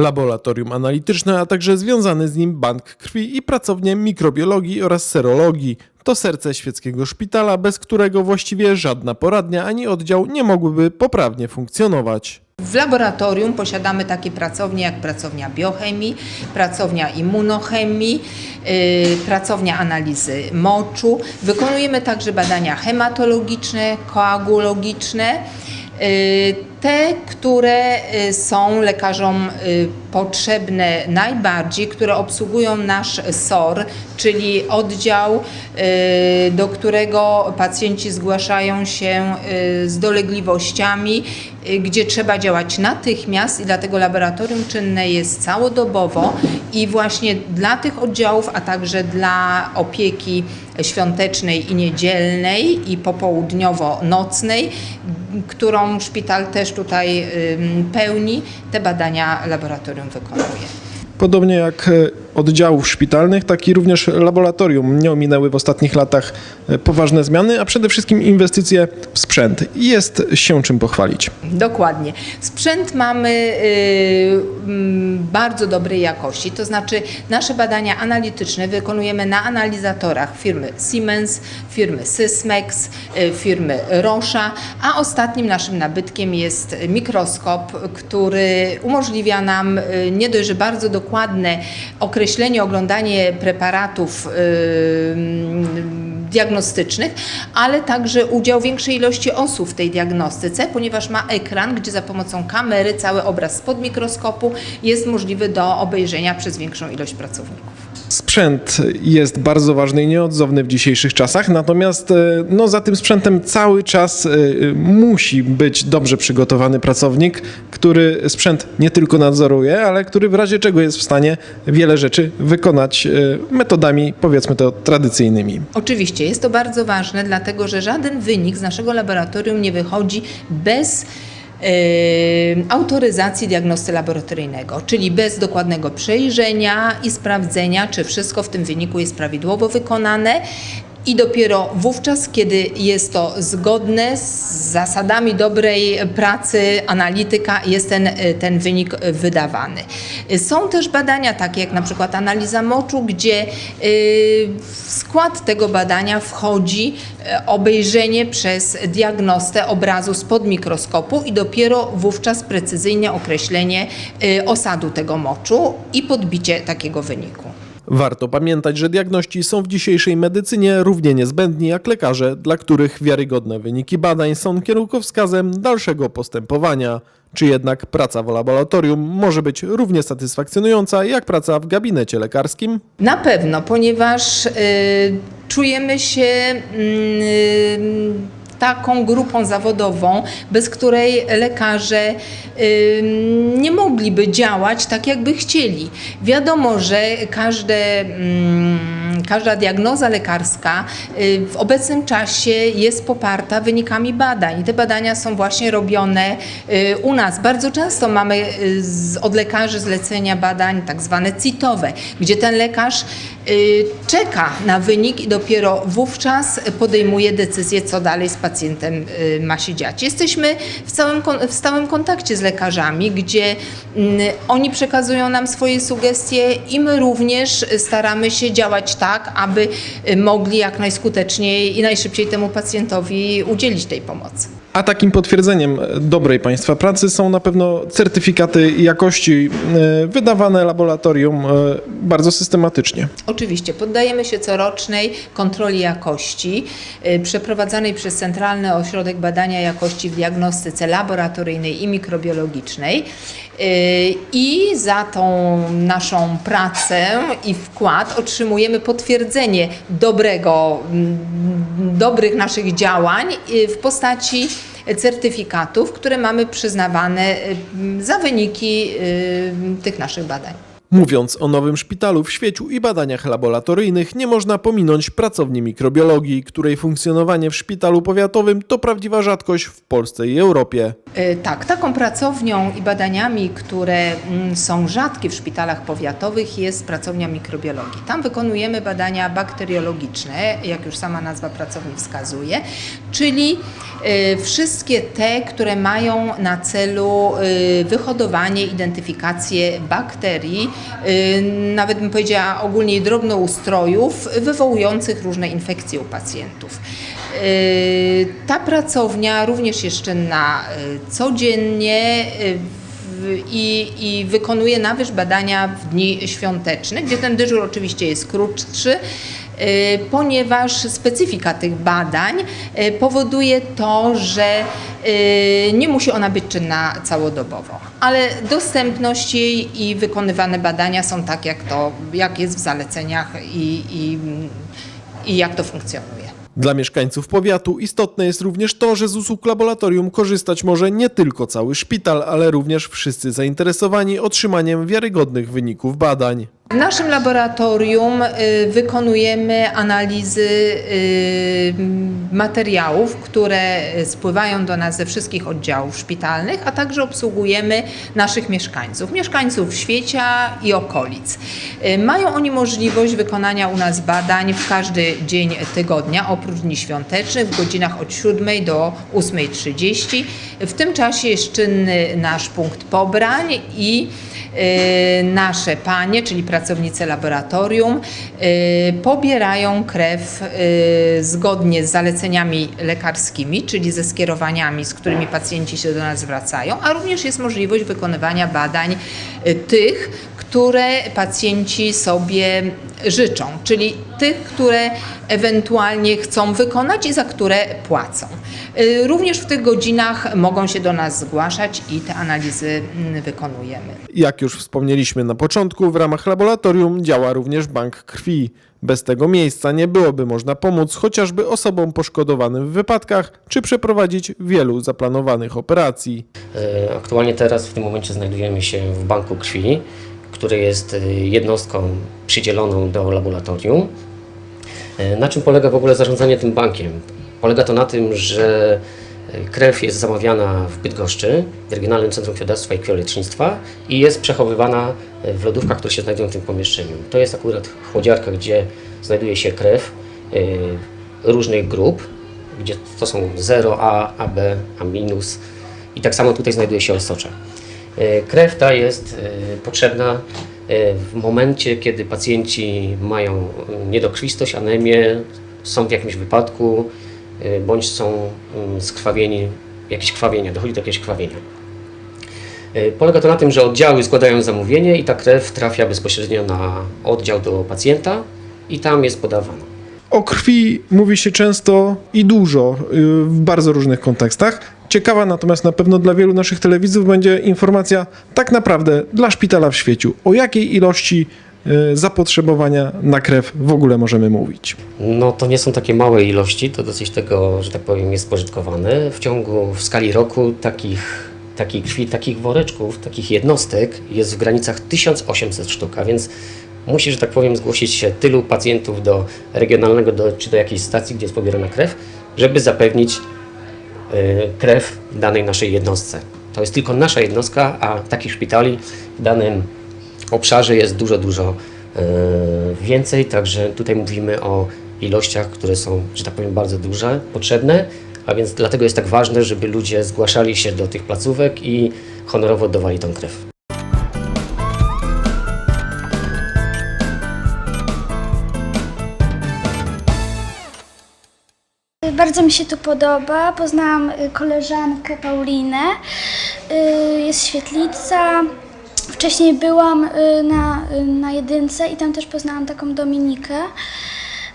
laboratorium analityczne, a także związany z nim bank krwi i pracownie mikrobiologii oraz serologii. To serce świeckiego szpitala, bez którego właściwie żadna poradnia ani oddział nie mogłyby poprawnie funkcjonować. W laboratorium posiadamy takie pracownie jak pracownia biochemii, pracownia immunochemii, yy, pracownia analizy moczu. Wykonujemy także badania hematologiczne, koagulologiczne. Te, które yy, są lekarzom yy, potrzebne najbardziej, które obsługują nasz SOR, czyli oddział, yy, do którego pacjenci zgłaszają się z dolegliwościami, gdzie trzeba działać natychmiast i dlatego laboratorium czynne jest całodobowo i właśnie dla tych oddziałów, a także dla opieki świątecznej i niedzielnej i popołudniowo-nocnej, którą szpital też tutaj pełni, te badania laboratorium wykonuje. Podobnie jak oddziałów szpitalnych, tak i również laboratorium nie ominęły w ostatnich latach e, poważne zmiany, a przede wszystkim inwestycje w sprzęt. Jest się czym pochwalić. Dokładnie. Sprzęt mamy y, mm, bardzo dobrej jakości, to znaczy nasze badania analityczne wykonujemy na analizatorach firmy Siemens, firmy Sysmex, y, firmy Rocha, a ostatnim naszym nabytkiem jest mikroskop, który umożliwia nam y, nie dość, że bardzo dokładne określenie, oglądanie preparatów y, diagnostycznych, ale także udział większej ilości osób w tej diagnostyce, ponieważ ma ekran, gdzie za pomocą kamery cały obraz spod mikroskopu jest możliwy do obejrzenia przez większą ilość pracowników. Sprzęt jest bardzo ważny i nieodzowny w dzisiejszych czasach, natomiast e, no, za tym sprzętem cały czas e, musi być dobrze przygotowany pracownik, który sprzęt nie tylko nadzoruje, ale który w razie czego jest w stanie wiele rzeczy wykonać e, metodami, powiedzmy to, tradycyjnymi. Oczywiście jest to bardzo ważne, dlatego że żaden wynik z naszego laboratorium nie wychodzi bez autoryzacji diagnosty laboratoryjnego, czyli bez dokładnego przejrzenia i sprawdzenia, czy wszystko w tym wyniku jest prawidłowo wykonane. I dopiero wówczas, kiedy jest to zgodne z zasadami dobrej pracy analityka, jest ten, ten wynik wydawany. Są też badania takie jak na przykład analiza moczu, gdzie y, w skład tego badania wchodzi e, obejrzenie przez diagnostę obrazu spod mikroskopu i dopiero wówczas precyzyjne określenie y, osadu tego moczu i podbicie takiego wyniku. Warto pamiętać, że diagności są w dzisiejszej medycynie równie niezbędni jak lekarze, dla których wiarygodne wyniki badań są kierunkowskazem dalszego postępowania. Czy jednak praca w laboratorium może być równie satysfakcjonująca jak praca w gabinecie lekarskim? Na pewno, ponieważ y, czujemy się y, taką grupą zawodową, bez której lekarze nie mogliby działać tak, jakby chcieli. Wiadomo, że każde. Każda diagnoza lekarska y, w obecnym czasie jest poparta wynikami badań. Te badania są właśnie robione y, u nas. Bardzo często mamy y, od lekarzy zlecenia badań tak zwane CIT-owe, gdzie ten lekarz czeka na wynik i dopiero wówczas podejmuje decyzję, co dalej z pacjentem ma się dziać. Jesteśmy w, całym, w stałym kontakcie z lekarzami, gdzie mm, oni przekazują nam swoje sugestie i my również staramy się działać tak, aby y, mogli jak najskuteczniej i najszybciej temu pacjentowi udzielić tej pomocy. A takim potwierdzeniem dobrej Państwa pracy są na pewno certyfikaty jakości e, wydawane laboratorium e, bardzo systematycznie. Oczywiście poddajemy się corocznej kontroli jakości y, przeprowadzanej przez Centralny Ośrodek Badania Jakości w Diagnostyce Laboratoryjnej i Mikrobiologicznej. Y, I za tą naszą pracę i wkład otrzymujemy potwierdzenie dobrego, mm, dobrych naszych działań y, w postaci certyfikatów, które mamy przyznawane y, za wyniki tych naszych badań. Mówiąc o nowym szpitalu w świeciu i badaniach laboratoryjnych, nie można pominąć pracowni mikrobiologii, której funkcjonowanie w szpitalu powiatowym to prawdziwa rzadkość w Polsce i Europie. E, Tak, taką pracownią i badaniami, które mm, są rzadkie w szpitalach powiatowych, jest pracownia mikrobiologii. Tam wykonujemy badania bakteriologiczne, jak już sama nazwa pracowni wskazuje, czyli e, wszystkie te, które mają na celu e, wyhodowanie, identyfikację bakterii, nawet bym powiedziała ogólnie drobnoustrojów wywołujących różne infekcje u pacjentów. Yy, Ta pracownia również jest czynna yy, codziennie i, i wykonuje na wyż badania w dni świąteczne, gdzie ten dyżur oczywiście jest krótszy, ponieważ specyfika tych badań yy, powoduje to, że yy, nie musi ona być czynna całodobowo, ale dostępność jej i wykonywane badania są tak, jak, to, jak jest w zaleceniach i, i, i jak to funkcjonuje. Dla mieszkańców powiatu istotne jest również to, że z usług laboratorium korzystać może nie tylko cały szpital, ale również wszyscy zainteresowani otrzymaniem wiarygodnych wyników badań. W naszym laboratorium y, wykonujemy analizy y, materiałów, które spływają do nas ze wszystkich oddziałów szpitalnych, a także obsługujemy naszych mieszkańców, mieszkańców Świecia i okolic. Y, Mają oni możliwość wykonania u nas badań w każdy dzień tygodnia, oprócz dni świątecznych, w godzinach od 7 do 8.30. W tym czasie jest czynny nasz punkt pobrań i nasze panie, czyli pracownice laboratorium, y, pobierają krew y, zgodnie z zaleceniami lekarskimi, czyli ze skierowaniami, z którymi pacjenci się do nas zwracają, a również jest możliwość wykonywania badań y, tych, które pacjenci sobie życzą, czyli tych, które ewentualnie chcą wykonać i za które płacą. Y, Również w tych godzinach mogą się do nas zgłaszać i te analizy mm, wykonujemy. Jak już wspomnieliśmy na początku, w ramach laboratorium działa również bank krwi. Bez tego miejsca nie byłoby można pomóc chociażby osobom poszkodowanym w wypadkach, czy przeprowadzić wielu zaplanowanych operacji. E, Aktualnie teraz w tym momencie znajdujemy się w banku krwi, który jest e, jednostką przydzieloną do laboratorium. E, Na czym polega w ogóle zarządzanie tym bankiem? Polega to na tym, że e, krew jest zamawiana w Bydgoszczy, w Regionalnym Centrum Krwiodawstwa i Krwiolecznictwa i jest przechowywana w lodówkach, które się znajdują w tym pomieszczeniu. To jest akurat chłodziarka, gdzie znajduje się krew różnych grup, gdzie to są 0A, AB, A i tak samo tutaj znajduje się osocza. E, Krew ta jest e, potrzebna e, w momencie, kiedy pacjenci mają e, niedokrwistość, anemię, są w jakimś wypadku, bądź są mm, skrwawieni, jakieś krwawienia, dochodzi do jakiegoś krwawienia. Polega to na tym, że oddziały składają zamówienie i ta krew trafia bezpośrednio na oddział do pacjenta i tam jest podawana. O krwi mówi się często i dużo y, w bardzo różnych kontekstach. Ciekawa natomiast na pewno dla wielu naszych telewidzów będzie informacja tak naprawdę dla szpitala w świeciu. O jakiej ilości y, zapotrzebowania na krew w ogóle możemy mówić? No to nie są takie małe ilości, to dosyć tego, że tak powiem, jest spożytkowane. W ciągu, w skali roku takich, takiej krwi, takich woreczków, takich jednostek jest w granicach 1800 sztuk, a więc musi, że tak powiem, zgłosić się tylu pacjentów do regionalnego do, czy do jakiejś stacji, gdzie jest pobierana krew, żeby zapewnić krew danej naszej jednostce. To jest tylko nasza jednostka, a takich szpitali w danym obszarze jest dużo, dużo e, więcej, także tutaj mówimy o ilościach, które są, że tak powiem, bardzo duże, potrzebne, a więc dlatego jest tak ważne, żeby ludzie zgłaszali się do tych placówek i honorowo oddawali tą krew. Bardzo mi się tu podoba. Poznałam y, koleżankę Paulinę. Y, Jest świetlica. Wcześniej byłam y, na, na jedynce i tam też poznałam taką Dominikę.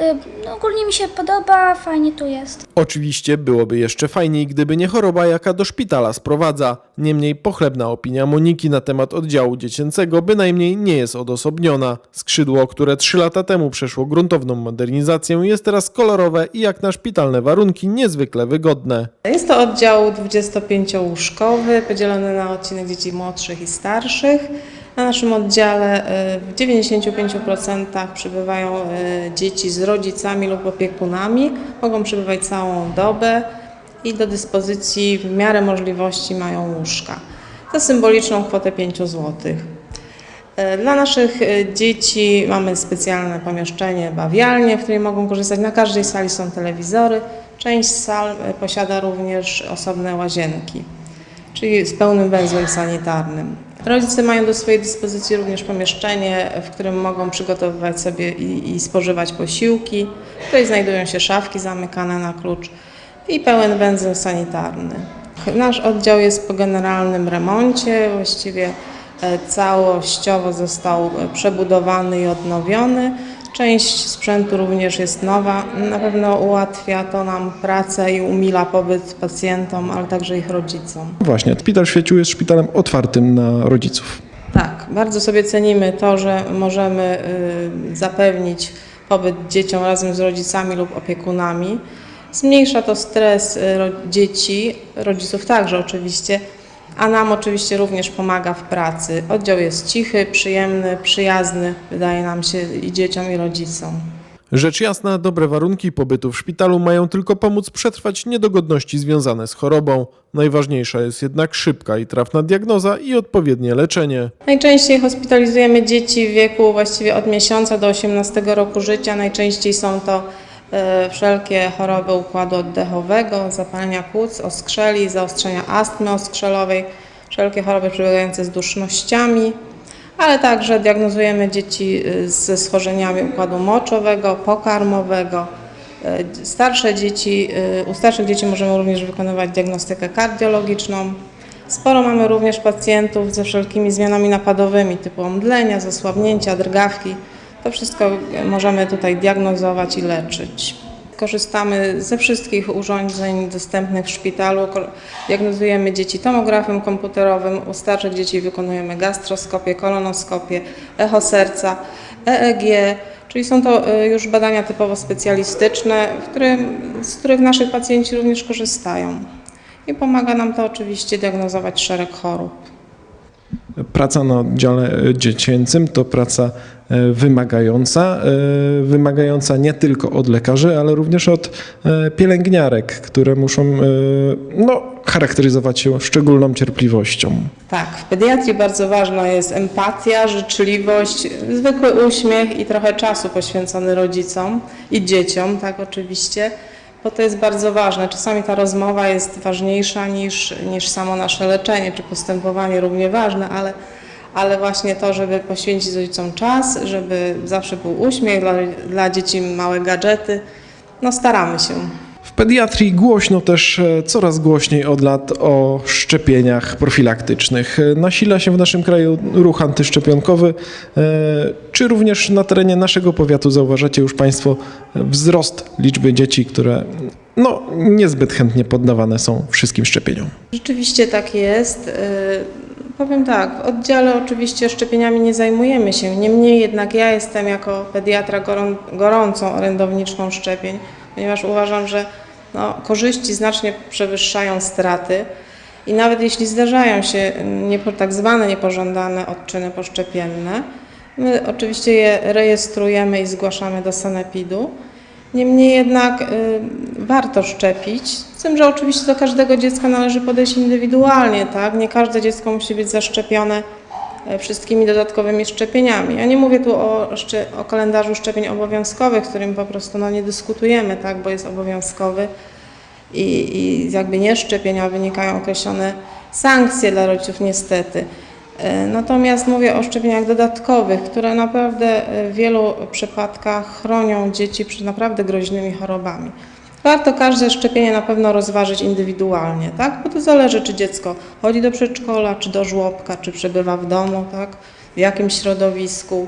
Y, No, ogólnie mi się podoba, fajnie tu jest. Oczywiście byłoby jeszcze fajniej, gdyby nie choroba, jaka do szpitala sprowadza. Niemniej pochlebna opinia Moniki na temat oddziału dziecięcego bynajmniej nie jest odosobniona. Skrzydło, które trzy lata temu przeszło gruntowną modernizację, jest teraz kolorowe i jak na szpitalne warunki niezwykle wygodne. Jest to oddział 25-łóżkowy, podzielony na odcinek dzieci młodszych i starszych. Na naszym oddziale y, w 95% przybywają y, dzieci z rodzicami lub opiekunami. Mogą przybywać całą dobę i do dyspozycji w miarę możliwości mają łóżka. Za symboliczną kwotę 5 zł. E, Dla naszych dzieci mamy specjalne pomieszczenie, bawialnie, w której mogą korzystać. Na każdej sali są telewizory. Część sal posiada również osobne łazienki, czyli z pełnym węzłem sanitarnym. Rodzice mają do swojej dyspozycji również pomieszczenie, w którym mogą przygotowywać sobie i, i spożywać posiłki. Tutaj znajdują się szafki zamykane na klucz i pełen węzeł sanitarny. Nasz oddział jest po generalnym remoncie, właściwie e, całościowo został e, przebudowany i odnowiony. Część sprzętu również jest nowa. Na pewno ułatwia to nam pracę i umila pobyt pacjentom, ale także ich rodzicom. Właśnie, Szpital w Świeciu jest szpitalem otwartym na rodziców. Tak, bardzo sobie cenimy to, że możemy y, zapewnić pobyt dzieciom razem z rodzicami lub opiekunami. Zmniejsza to stres y, ro- dzieci, rodziców także oczywiście, a nam oczywiście również pomaga w pracy. Oddział jest cichy, przyjemny, przyjazny, wydaje nam się i dzieciom i rodzicom. Rzecz jasna, dobre warunki pobytu w szpitalu mają tylko pomóc przetrwać niedogodności związane z chorobą. Najważniejsza jest jednak szybka i trafna diagnoza i odpowiednie leczenie. Najczęściej hospitalizujemy dzieci w wieku właściwie od miesiąca do 18 roku życia. Najczęściej są to wszelkie choroby układu oddechowego, zapalenia płuc, oskrzeli, zaostrzenia astmy oskrzelowej, wszelkie choroby przebiegające z dusznościami, ale także diagnozujemy dzieci e, ze schorzeniami układu moczowego, pokarmowego. E, Starsze dzieci, e, u starszych dzieci możemy również wykonywać diagnostykę kardiologiczną. Sporo mamy również pacjentów ze wszelkimi zmianami napadowymi, typu omdlenia, zasłabnięcia, drgawki. To wszystko możemy tutaj diagnozować i leczyć. Korzystamy ze wszystkich urządzeń dostępnych w szpitalu. Diagnozujemy dzieci tomografem komputerowym, u starszych dzieci wykonujemy gastroskopię, kolonoskopię, echo serca, EEG, czyli są to y, już badania typowo specjalistyczne, którym, z których nasi pacjenci również korzystają. I pomaga nam to oczywiście diagnozować szereg chorób. Praca na oddziale e, dziecięcym to praca e, wymagająca, e, wymagająca nie tylko od lekarzy, ale również od pielęgniarek, które muszą no, charakteryzować się szczególną cierpliwością. Tak, w pediatrii bardzo ważna jest empatia, życzliwość, zwykły uśmiech i trochę czasu poświęcony rodzicom i dzieciom, tak oczywiście, bo to jest bardzo ważne. Czasami ta rozmowa jest ważniejsza niż, niż samo nasze leczenie czy postępowanie równie ważne, ale, ale właśnie to, żeby poświęcić rodzicom czas, żeby zawsze był uśmiech, dla, dla dzieci małe gadżety, no staramy się. Pediatrii głośno też e, coraz głośniej od lat o szczepieniach profilaktycznych. E, Nasila się w naszym kraju ruch antyszczepionkowy. E, Czy również na terenie naszego powiatu zauważacie już Państwo wzrost liczby dzieci, które no, niezbyt chętnie poddawane są wszystkim szczepieniom? Rzeczywiście tak jest. Powiem tak, w oddziale oczywiście szczepieniami nie zajmujemy się, niemniej jednak ja jestem jako pediatra gorą, gorącą orędowniczką szczepień, ponieważ uważam, że no, korzyści znacznie przewyższają straty i nawet jeśli zdarzają się niepo, tak zwane niepożądane odczyny poszczepienne, my oczywiście je rejestrujemy i zgłaszamy do sanepidu. Niemniej jednak y, warto szczepić, z tym, że oczywiście do każdego dziecka należy podejść indywidualnie, tak? Nie każde dziecko musi być zaszczepione wszystkimi dodatkowymi szczepieniami. Ja nie mówię tu o, o kalendarzu szczepień obowiązkowych, którym po prostu no, nie dyskutujemy, tak? Bo jest obowiązkowy i, i jakby nie szczepienia wynikają określone sankcje dla rodziców niestety. E, Natomiast mówię o szczepieniach dodatkowych, które naprawdę e, w wielu przypadkach chronią dzieci przed naprawdę groźnymi chorobami. Warto każde szczepienie na pewno rozważyć indywidualnie, tak? Bo to zależy, czy dziecko chodzi do przedszkola, czy do żłobka, czy przebywa w domu, tak? W jakim środowisku.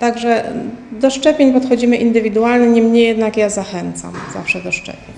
Także do szczepień podchodzimy indywidualnie, niemniej jednak ja zachęcam zawsze do szczepień.